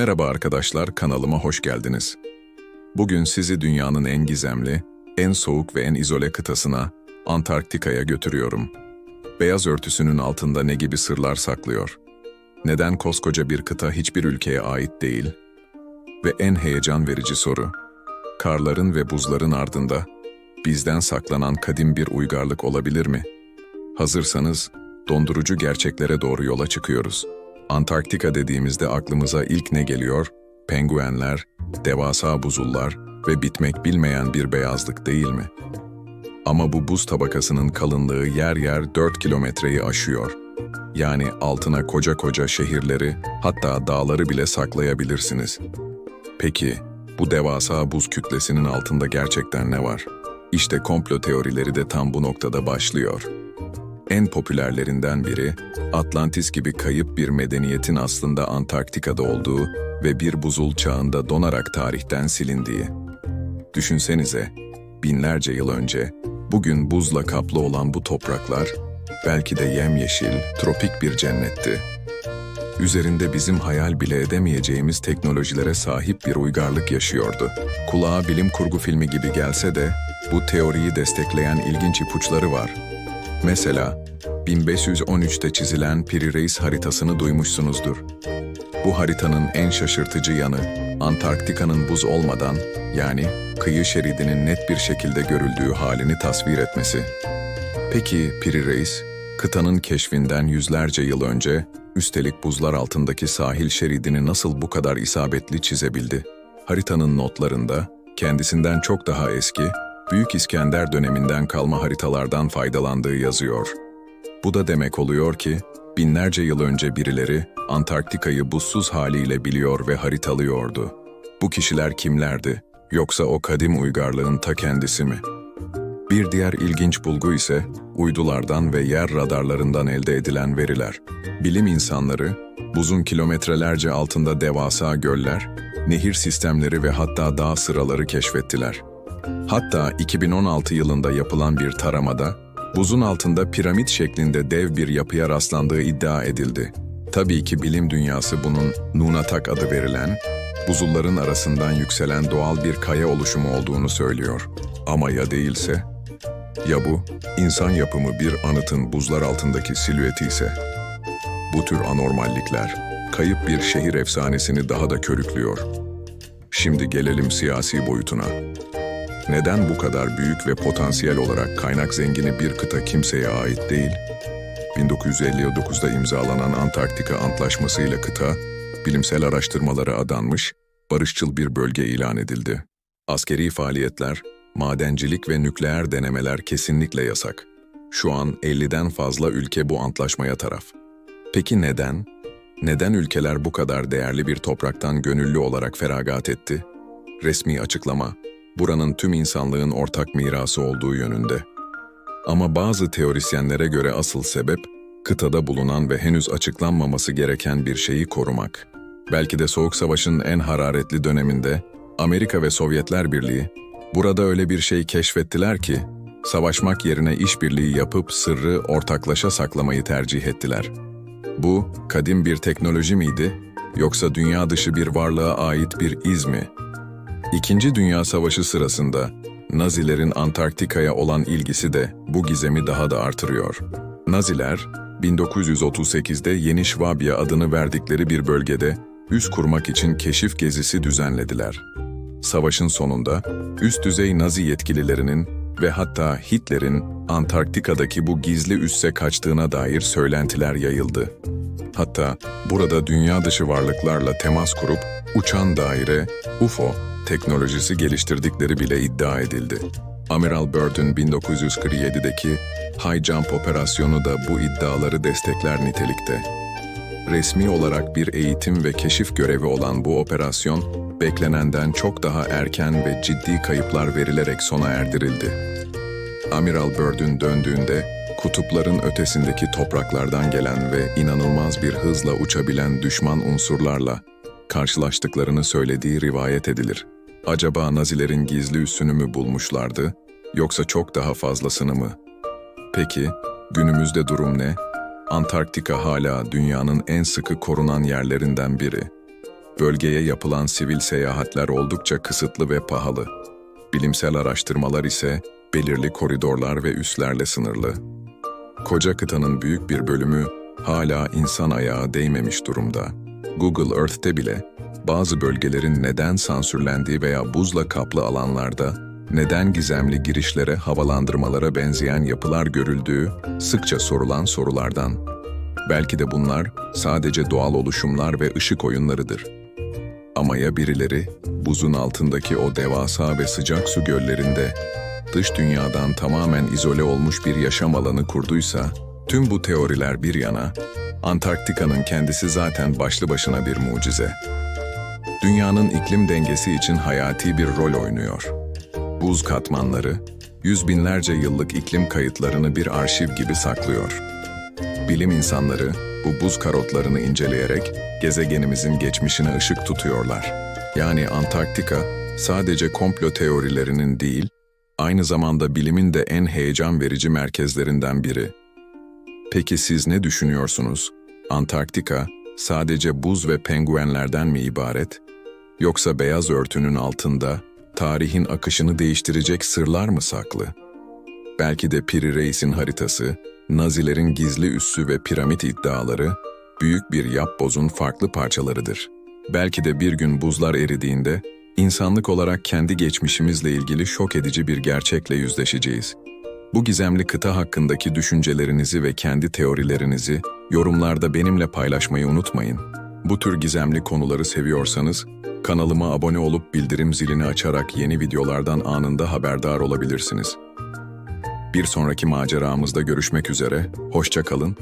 Merhaba arkadaşlar, kanalıma hoş geldiniz. Bugün sizi dünyanın en gizemli, en soğuk ve en izole kıtasına, Antarktika'ya götürüyorum. Beyaz örtüsünün altında ne gibi sırlar saklıyor? Neden koskoca bir kıta hiçbir ülkeye ait değil? Ve en heyecan verici soru, karların ve buzların ardında bizden saklanan kadim bir uygarlık olabilir mi? Hazırsanız dondurucu gerçeklere doğru yola çıkıyoruz. Antarktika dediğimizde aklımıza ilk ne geliyor? Penguenler, devasa buzullar ve bitmek bilmeyen bir beyazlık değil mi? Ama bu buz tabakasının kalınlığı yer yer 4 kilometreyi aşıyor. Yani altına koca koca şehirleri, hatta dağları bile saklayabilirsiniz. Peki, bu devasa buz kütlesinin altında gerçekten ne var? İşte komplo teorileri de tam bu noktada başlıyor. En popülerlerinden biri, Atlantis gibi kayıp bir medeniyetin aslında Antarktika'da olduğu ve bir buzul çağında donarak tarihten silindiği. Düşünsenize, binlerce yıl önce, bugün buzla kaplı olan bu topraklar, belki de yemyeşil, tropik bir cennetti. Üzerinde bizim hayal bile edemeyeceğimiz teknolojilere sahip bir uygarlık yaşıyordu. Kulağa bilim kurgu filmi gibi gelse de, bu teoriyi destekleyen ilginç ipuçları var. Mesela 1513'te çizilen Piri Reis haritasını duymuşsunuzdur. Bu haritanın en şaşırtıcı yanı Antarktika'nın buz olmadan yani kıyı şeridinin net bir şekilde görüldüğü halini tasvir etmesi. Peki Piri Reis, kıtanın keşfinden yüzlerce yıl önce üstelik buzlar altındaki sahil şeridini nasıl bu kadar isabetli çizebildi? Haritanın notlarında kendisinden çok daha eski Büyük İskender döneminden kalma haritalardan faydalandığı yazıyor. Bu da demek oluyor ki, binlerce yıl önce birileri Antarktika'yı buzsuz haliyle biliyor ve haritalıyordu. Bu kişiler kimlerdi? Yoksa o kadim uygarlığın ta kendisi mi? Bir diğer ilginç bulgu ise uydulardan ve yer radarlarından elde edilen veriler. Bilim insanları, buzun kilometrelerce altında devasa göller, nehir sistemleri ve hatta dağ sıraları keşfettiler. Hatta 2016 yılında yapılan bir taramada buzun altında piramit şeklinde dev bir yapıya rastlandığı iddia edildi. Tabii ki bilim dünyası bunun Nunatak adı verilen, buzulların arasından yükselen doğal bir kaya oluşumu olduğunu söylüyor. Ama ya değilse? Ya bu, insan yapımı bir anıtın buzlar altındaki silüeti ise? Bu tür anormallikler, kayıp bir şehir efsanesini daha da körüklüyor. Şimdi gelelim siyasi boyutuna. Neden bu kadar büyük ve potansiyel olarak kaynak zengini bir kıta kimseye ait değil? 1959'da imzalanan Antarktika Antlaşması ile kıta, bilimsel araştırmalara adanmış, barışçıl bir bölge ilan edildi. Askeri faaliyetler, madencilik ve nükleer denemeler kesinlikle yasak. Şu an 50'den fazla ülke bu antlaşmaya taraf. Peki neden? Neden ülkeler bu kadar değerli bir topraktan gönüllü olarak feragat etti? Resmi açıklama, buranın tüm insanlığın ortak mirası olduğu yönünde. Ama bazı teorisyenlere göre asıl sebep, kıtada bulunan ve henüz açıklanmaması gereken bir şeyi korumak. Belki de Soğuk Savaş'ın en hararetli döneminde Amerika ve Sovyetler Birliği burada öyle bir şey keşfettiler ki savaşmak yerine işbirliği yapıp sırrı ortaklaşa saklamayı tercih ettiler. Bu kadim bir teknoloji miydi yoksa dünya dışı bir varlığa ait bir iz mi? İkinci Dünya Savaşı sırasında Nazilerin Antarktika'ya olan ilgisi de bu gizemi daha da artırıyor. Naziler, 1938'de Yeni Şvabya adını verdikleri bir bölgede üs kurmak için keşif gezisi düzenlediler. Savaşın sonunda üst düzey Nazi yetkililerinin ve hatta Hitler'in Antarktika'daki bu gizli üsse kaçtığına dair söylentiler yayıldı. Hatta burada dünya dışı varlıklarla temas kurup uçan daire, UFO teknolojisi geliştirdikleri bile iddia edildi. Amiral Byrd'ün 1947'deki High Jump operasyonu da bu iddiaları destekler nitelikte. Resmi olarak bir eğitim ve keşif görevi olan bu operasyon, beklenenden çok daha erken ve ciddi kayıplar verilerek sona erdirildi. Amiral Byrd'ün döndüğünde, kutupların ötesindeki topraklardan gelen ve inanılmaz bir hızla uçabilen düşman unsurlarla karşılaştıklarını söylediği rivayet edilir. Acaba Nazilerin gizli üssünü mü bulmuşlardı, yoksa çok daha fazlasını mı? Peki, günümüzde durum ne? Antarktika hala dünyanın en sıkı korunan yerlerinden biri. Bölgeye yapılan sivil seyahatler oldukça kısıtlı ve pahalı. Bilimsel araştırmalar ise belirli koridorlar ve üslerle sınırlı. Koca kıtanın büyük bir bölümü hala insan ayağı değmemiş durumda. Google Earth'te bile bazı bölgelerin neden sansürlendiği veya buzla kaplı alanlarda neden gizemli girişlere, havalandırmalara benzeyen yapılar görüldüğü sıkça sorulan sorulardan. Belki de bunlar sadece doğal oluşumlar ve ışık oyunlarıdır. Ama ya birileri buzun altındaki o devasa ve sıcak su göllerinde dış dünyadan tamamen izole olmuş bir yaşam alanı kurduysa, tüm bu teoriler bir yana, Antarktika'nın kendisi zaten başlı başına bir mucize. Dünyanın iklim dengesi için hayati bir rol oynuyor. Buz katmanları, yüz binlerce yıllık iklim kayıtlarını bir arşiv gibi saklıyor. Bilim insanları bu buz karotlarını inceleyerek gezegenimizin geçmişine ışık tutuyorlar. Yani Antarktika sadece komplo teorilerinin değil, aynı zamanda bilimin de en heyecan verici merkezlerinden biri. Peki siz ne düşünüyorsunuz? Antarktika sadece buz ve penguenlerden mi ibaret? Yoksa beyaz örtünün altında tarihin akışını değiştirecek sırlar mı saklı? Belki de Piri Reis'in haritası, Nazilerin gizli üssü ve piramit iddiaları, büyük bir yapbozun farklı parçalarıdır. Belki de bir gün buzlar eridiğinde, insanlık olarak kendi geçmişimizle ilgili şok edici bir gerçekle yüzleşeceğiz. Bu gizemli kıta hakkındaki düşüncelerinizi ve kendi teorilerinizi yorumlarda benimle paylaşmayı unutmayın. Bu tür gizemli konuları seviyorsanız, kanalıma abone olup bildirim zilini açarak yeni videolardan anında haberdar olabilirsiniz. Bir sonraki maceramızda görüşmek üzere, hoşça kalın,